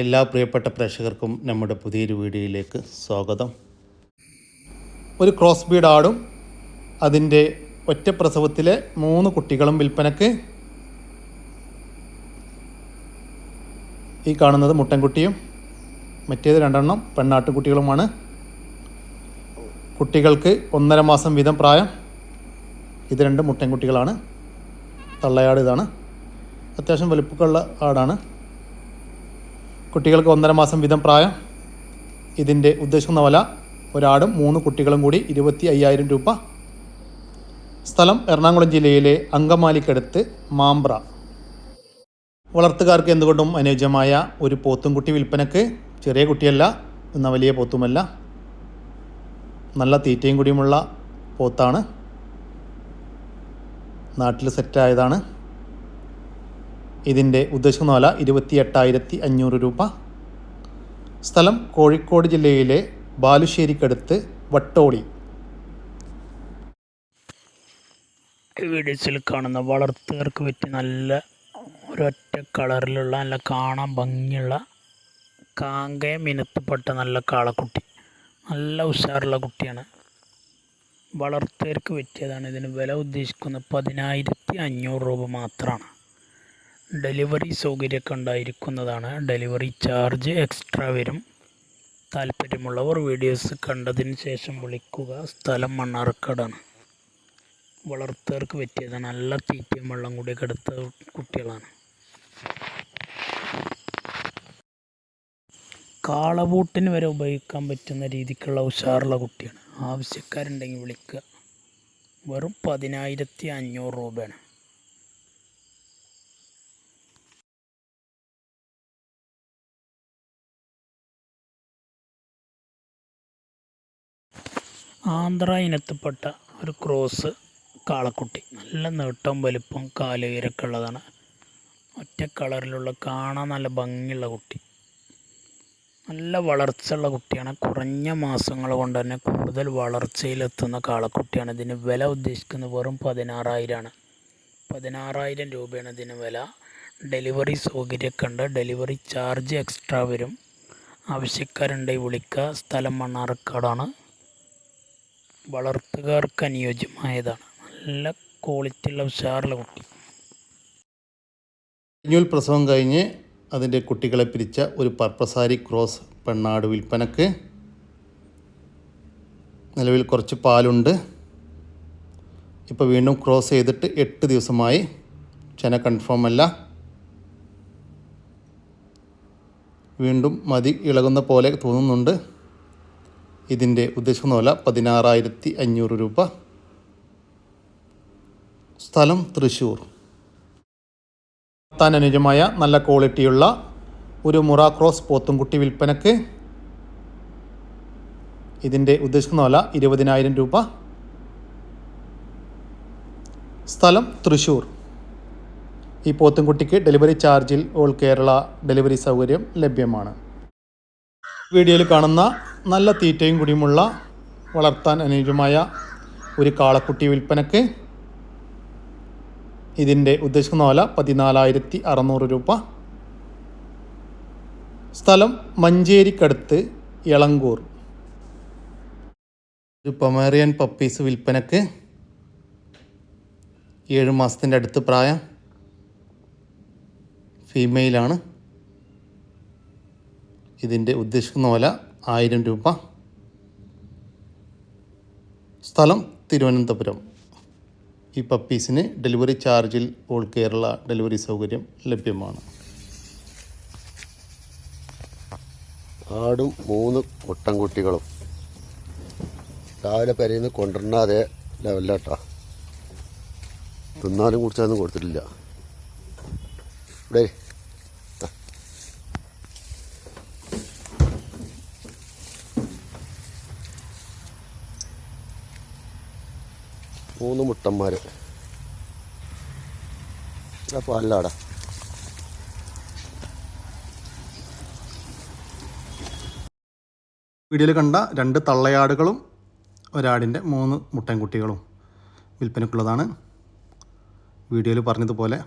എല്ലാ പ്രിയപ്പെട്ട പ്രേക്ഷകർക്കും നമ്മുടെ പുതിയൊരു വീഡിയോയിലേക്ക് സ്വാഗതം. ഒരു ക്രോസ് ബീഡ് ആടും അതിന്റെ ഒറ്റ പ്രസവത്തിലെ മൂന്ന് കുട്ടികളും വിൽപ്പനക്ക് ഈ കാണുന്നത് മുട്ടൻകുട്ടിയും മറ്റേത് രണ്ടെണ്ണം പെണ്ണാട്ടുകുട്ടികളുമാണ്. കുട്ടികൾക്ക് ഒന്നര മാസം വീതം പ്രായം. ഇത് രണ്ട് മുട്ടൻകുട്ടികളാണ്. തള്ളയാട് ഇതാണ്. അത്യാവശ്യം വലുപ്പമുള്ള ആടാണ്. കുട്ടികൾക്ക് ഒന്നര മാസം വീതം പ്രായം. ഇതിന്റെ ഉദ്ദേശിക്കുന്ന വില ഒരാടും മൂന്ന് കുട്ടികളും കൂടി ഇരുപത്തി അയ്യായിരം രൂപ. സ്ഥലം എറണാകുളം ജില്ലയിലെ അങ്കമാലിക്കടുത്ത് മാമ്പ്ര. വളർത്തുകാർക്ക് എന്തുകൊണ്ടും അനുയോജ്യമായ ഒരു പോത്തും കുട്ടി വിൽപ്പനക്ക് ചെറിയ കുട്ടിയല്ല എന്നാൽ വലിയ പോത്തുമല്ല. നല്ല തീറ്റയും കൂടിയുമുള്ള പോത്താണ്. നാട്ടിൽ സെറ്റായതാണ് ഇതിന്റെ ഉദ്ദേശിക്കുന്ന വില ഇരുപത്തി എട്ടായിരത്തി അഞ്ഞൂറ് രൂപ. സ്ഥലം കോഴിക്കോട് ജില്ലയിലെ ബാലുശ്ശേരിക്കടുത്ത് വട്ടോളി. വീഡിയോസിൽ കാണുന്ന വളർത്തുകാർക്ക് പറ്റി നല്ല ഒരൊറ്റ കളറിലുള്ള നല്ല കാണാൻ ഭംഗിയുള്ള കാങ്കയം ഇനത്തിൽപ്പെട്ട നല്ല കാളക്കുട്ടി. നല്ല ഉഷാറുള്ള കുട്ടിയാണ്. വളർത്തുകാർക്ക് പറ്റിയതാണ് ഇതിന് വില ഉദ്ദേശിക്കുന്നത് പതിനായിരത്തി അഞ്ഞൂറ് രൂപ മാത്രമാണ്. ഡെലിവറി സൗകര്യമൊക്കെ ഉണ്ടായിരിക്കുന്നതാണ്. ഡെലിവറി ചാർജ് എക്സ്ട്രാ വരും. താല്പര്യമുള്ളവർ വീഡിയോസ് കണ്ടതിന് ശേഷം വിളിക്കുക. സ്ഥലം മണ്ണാർക്കാടാണ്. വളർത്തുകാർക്ക് പറ്റിയത് നല്ല തീറ്റയും വെള്ളം കൂടിയൊക്കെ എടുത്ത കുട്ടികളാണ്. കാളബൂട്ടിന് വരെ ഉപയോഗിക്കാൻ പറ്റുന്ന രീതിക്കുള്ള ഉഷാറുള്ള കുട്ടിയാണ്. ആവശ്യക്കാരുണ്ടെങ്കിൽ വിളിക്കുക. വെറും പതിനായിരത്തി അഞ്ഞൂറ് രൂപയാണ്. ആന്ധ്ര ഇനത്തിൽപ്പെട്ട ഒരു ക്രോസ് കാളക്കുട്ടി. നല്ല നീട്ടം വലിപ്പം കാൽ ഉള്ളതാണ്. ഒറ്റ കളറിലുള്ള കാണാൻ നല്ല ഭംഗിയുള്ള കുട്ടി. നല്ല വളർച്ചയുള്ള കുട്ടിയാണ്. കുറഞ്ഞ മാസങ്ങൾ കൊണ്ട് തന്നെ കൂടുതൽ വളർച്ചയിലെത്തുന്ന കാളക്കുട്ടിയാണ്. ഇതിന് വില ഉദ്ദേശിക്കുന്നത് വെറും പതിനാറായിരമാണ് പതിനാറായിരം രൂപയാണ് ഇതിന് വില. ഡെലിവറി സൗകര്യമൊക്കെ ഉണ്ട്. ഡെലിവറി ചാർജ് എക്സ്ട്രാ വരും. ആവശ്യക്കാരുണ്ടെങ്കിൽ വിളിക്കുക. സ്ഥലം മണ്ണാർക്കാടാണ്. വളർത്തുകാർക്ക് അനുയോജ്യമായതാണ് നല്ല ക്വാളിറ്റി ഉള്ള ഉഷാറുള്ള കുട്ടി. കുഞ്ഞുൽ പ്രസവം കഴിഞ്ഞ് അതിന്റെ കുട്ടികളെ പിരിച്ച ഒരു പർപ്പസാരി ക്രോസ് പെണ്ണാട് വിൽപ്പനക്ക് നിലവിൽ കുറച്ച് പാലുണ്ട്. ഇപ്പോൾ വീണ്ടും ക്രോസ് ചെയ്തിട്ട് എട്ട് ദിവസമായി. ചെന കൺഫേം അല്ല. വീണ്ടും മതി ഇളകുന്ന പോലെ തോന്നുന്നുണ്ട്. ഇതിന്റെ ഉദ്ദേശിക്കുന്ന വില പതിനാറായിരത്തി അഞ്ഞൂറ് രൂപ. സ്ഥലം തൃശ്ശൂർ താൻ അനുജമായ നല്ല ക്വാളിറ്റിയുള്ള ഒരു മുറ ക്രോസ് പോത്തുംകുട്ടി വിൽപ്പനക്ക് ഇതിന്റെ ഉദ്ദേശിക്കുന്ന വില ഇരുപതിനായിരം രൂപ. സ്ഥലം തൃശ്ശൂർ ഈ പോത്തുംകുട്ടിക്ക് ഡെലിവറി ചാർജിൽ ഓൾ കേരള ഡെലിവറി സൗകര്യം ലഭ്യമാണ്. വീഡിയോയിൽ കാണുന്ന നല്ല തീറ്റയും കുടിയുമുള്ള വളർത്താൻ അനുയോജ്യമായ ഒരു കാളക്കുട്ടി വിൽപ്പനക്ക് ഇതിന്റെ ഉദ്ദേശിക്കുന്ന വില പതിനാലായിരത്തി അറുന്നൂറ് രൂപ. സ്ഥലം മഞ്ചേരിക്കടുത്ത് എളങ്കൂർ ഒരു പൊമേറിയൻ പപ്പീസ് വിൽപ്പനക്ക് ഏഴ് മാസത്തിന്റെ അടുത്ത് പ്രായം. ഫീമെയിലാണ് ഇതിന്റെ ഉദ്ദേശിക്കുന്ന വില ആയിരം രൂപ. സ്ഥലം തിരുവനന്തപുരം. ഈ പപ്പീസിന് ഡെലിവറി ചാർജിൽ ഓൾ കേരള ഡെലിവറി സൗകര്യം ലഭ്യമാണ്. ആടും മൂന്ന് മുട്ടൻകുട്ടികളും. രാവിലെ പെരയിൽ നിന്ന് കൊണ്ടുവരണ അതേ ലെവലിലാട്ടാ. തിന്നാലും കുടിച്ചാലും കൊടുത്തിട്ടില്ല. ഇവിടെ മൂന്ന് മുട്ടന്മാർ അപ്പോൾ അല്ലാടാ വീഡിയോയിൽ കണ്ട രണ്ട് തള്ളയാടുകളും ഒരാടിന്റെ മൂന്ന് മുട്ടൻകുട്ടികളും വിൽപ്പനക്കുള്ളതാണ് വീഡിയോയിൽ പറഞ്ഞതുപോലെ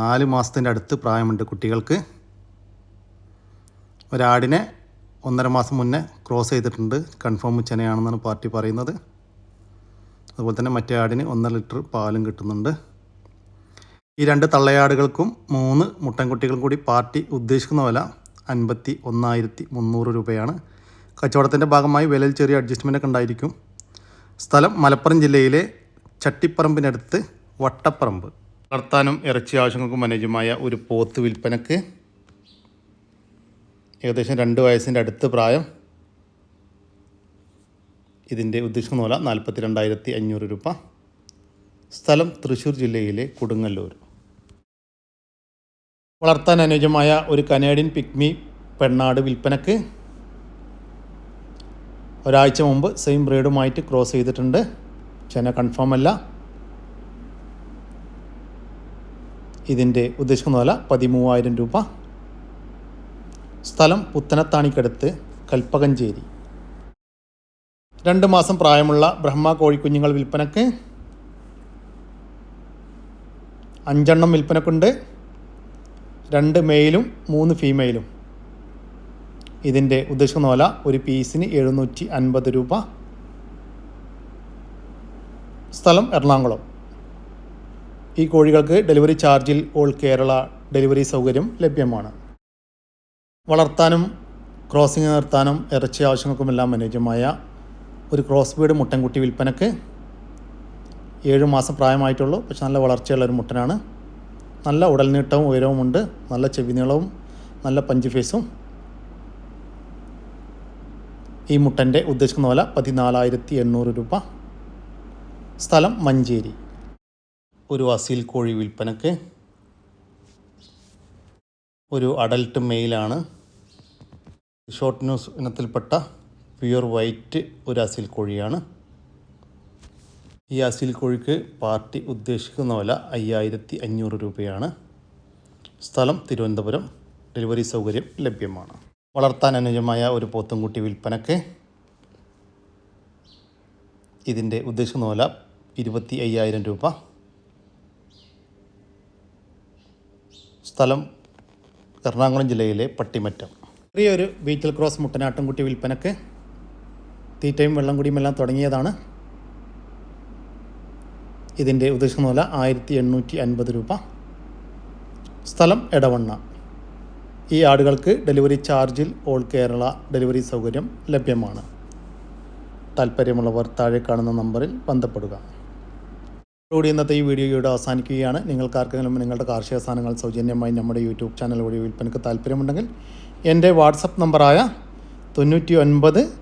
നാല് മാസത്തിന്റെ അടുത്ത് പ്രായമുണ്ട് കുട്ടികൾക്ക്. ഒരാടിനെ ഒന്നര മാസം മുന്നേ ക്രോസ് ചെയ്തിട്ടുണ്ട്. കൺഫേം ചെനയാണെന്നാണ് പാർട്ടി പറയുന്നത്. അതുപോലെ തന്നെ മറ്റേ ആടിന് ഒന്നര ലിറ്റർ പാലും കിട്ടുന്നുണ്ട്. ഈ രണ്ട് തള്ളയാടുകൾക്കും മൂന്ന് മുട്ടൻകുട്ടികളും കൂടി പാർട്ടി ഉദ്ദേശിക്കുന്ന വില അൻപത്തി ഒന്നായിരത്തി മുന്നൂറ് രൂപയാണ്. കച്ചവടത്തിന്റെ ഭാഗമായി വിലയിൽ ചെറിയ അഡ്ജസ്റ്റ്മെന്റ് ഒക്കെ ഉണ്ടായിരിക്കും. സ്ഥലം മലപ്പുറം ജില്ലയിലെ ചട്ടിപ്പറമ്പിനടുത്ത് വട്ടപ്പറമ്പ്. വളർത്താനും ഇറച്ചി ആവശ്യങ്ങൾക്കും അനുയോജ്യമായ ഒരു പോത്ത് വിൽപ്പനക്ക് ഏകദേശം രണ്ട് വയസ്സിന്റെ അടുത്ത് പ്രായം. ഇതിന്റെ ഉദ്ദേശിക്കുന്ന വില നാൽപ്പത്തി രണ്ടായിരത്തി അഞ്ഞൂറ് രൂപ. സ്ഥലം തൃശ്ശൂർ ജില്ലയിലെ കൊടുങ്ങല്ലൂർ. വളർത്താൻ അനുയോജ്യമായ ഒരു കനേഡിയൻ പിക്മി പെണ്ണാട് വിൽപ്പനക്ക് ഒരാഴ്ച മുമ്പ് സെയിം ബ്രീഡുമായിട്ട് ക്രോസ് ചെയ്തിട്ടുണ്ട്. ചെന കൺഫേം അല്ല. ഇതിന്റെ ഉദ്ദേശിക്കുന്ന വില പതിമൂവായിരം രൂപ. സ്ഥലം പുത്തനത്താണിക്കടുത്ത് കൽപ്പകഞ്ചേരി. രണ്ട് മാസം പ്രായമുള്ള ബ്രഹ്മ കോഴിക്കുഞ്ഞുങ്ങൾ വിൽപ്പനക്ക് അഞ്ചെണ്ണം വിൽപ്പനക്കുണ്ട്. രണ്ട് മെയിലും മൂന്ന് ഫീമെയിലും. ഇതിന്റെ ഉദ്ദേശിക്കുന്ന വില ഒരു പീസിന് എഴുന്നൂറ്റി അൻപത് രൂപ. സ്ഥലം എറണാകുളം. ഈ കോഴികൾക്ക് ഡെലിവറി ചാർജിൽ ഓൾ കേരള ഡെലിവറി സൗകര്യം ലഭ്യമാണ്. വളർത്താനും ക്രോസിംഗ് നിർത്താനും ഇറച്ചി ആവശ്യങ്ങൾക്കുമെല്ലാം അനുയോജ്യമായ ഒരു ക്രോസ് ബീഡ് മുട്ടൻകുട്ടി വിൽപ്പനക്ക് ഏഴ് മാസം പ്രായമായിട്ടുള്ളൂ. പക്ഷെ നല്ല വളർച്ചയുള്ള ഒരു മുട്ടനാണ്. നല്ല ഉടൽനീട്ടവും ഉയരവുമുണ്ട് നല്ല ചെവി നീളവും നല്ല പഞ്ച് ഫേസും. ഈ മുട്ടന്റെ ഉദ്ദേശിക്കുന്ന വില പതിനാലായിരത്തി എണ്ണൂറ് രൂപ. സ്ഥലം മഞ്ചേരി. ഒരു അസീൽ കോഴി വിൽപ്പനക്ക് ഒരു അഡൽട്ട് മെയിലാണ്. ഷോർട്ട് ന്യൂസ് ഇനത്തിൽപ്പെട്ട പ്യുവർ വൈറ്റ് ഒരു അസിൽ കോഴിയാണ്. ഈ അസിൽ കോഴിക്ക് പാർട്ടി ഉദ്ദേശിക്കുന്ന വില അയ്യായിരത്തി അഞ്ഞൂറ് രൂപയാണ്. സ്ഥലം തിരുവനന്തപുരം. ഡെലിവറി സൗകര്യം ലഭ്യമാണ്. വളർത്താൻ അനുജമായ ഒരു പോത്തുംകുട്ടി വിൽപ്പനക്ക് ഇതിന്റെ ഉദ്ദേശിക്കുന്ന വില ഇരുപത്തി അയ്യായിരം രൂപ. സ്ഥലം എറണാകുളം ജില്ലയിലെ പട്ടിമറ്റം. ചെറിയൊരു ബീറ്റൽ ക്രോസ് മുട്ടനാട്ടുംകുട്ടി വിൽപ്പനക്ക് തീറ്റയും വെള്ളം കുടിയും എല്ലാം തുടങ്ങിയതാണ് ഇതിന്റെ ഉദ്ദേശിക്കുന്ന വില ആയിരത്തി എണ്ണൂറ്റി അൻപത് രൂപ. സ്ഥലം എടവണ്ണ. ഈ ആടുകൾക്ക് ഡെലിവറി ചാർജിൽ ഓൾ കേരള ഡെലിവറി സൗകര്യം ലഭ്യമാണ്. താല്പര്യമുള്ളവർ താഴെ കാണുന്ന നമ്പറിൽ ബന്ധപ്പെടുക. കൂടി ഇന്നത്തെ ഈ വീഡിയോ ഇവിടെ അവസാനിക്കുകയാണ്. നിങ്ങൾക്ക് ആർക്കെങ്കിലും നിങ്ങളുടെ കാർഷിക സാധനങ്ങൾ സൗജന്യമായി നമ്മുടെ യൂട്യൂബ് ചാനൽ വഴി വിൽപ്പനക്ക് താല്പര്യമുണ്ടെങ്കിൽ എന്റെ വാട്സപ്പ് നമ്പറായ തൊണ്ണൂറ്റി ഒൻപത്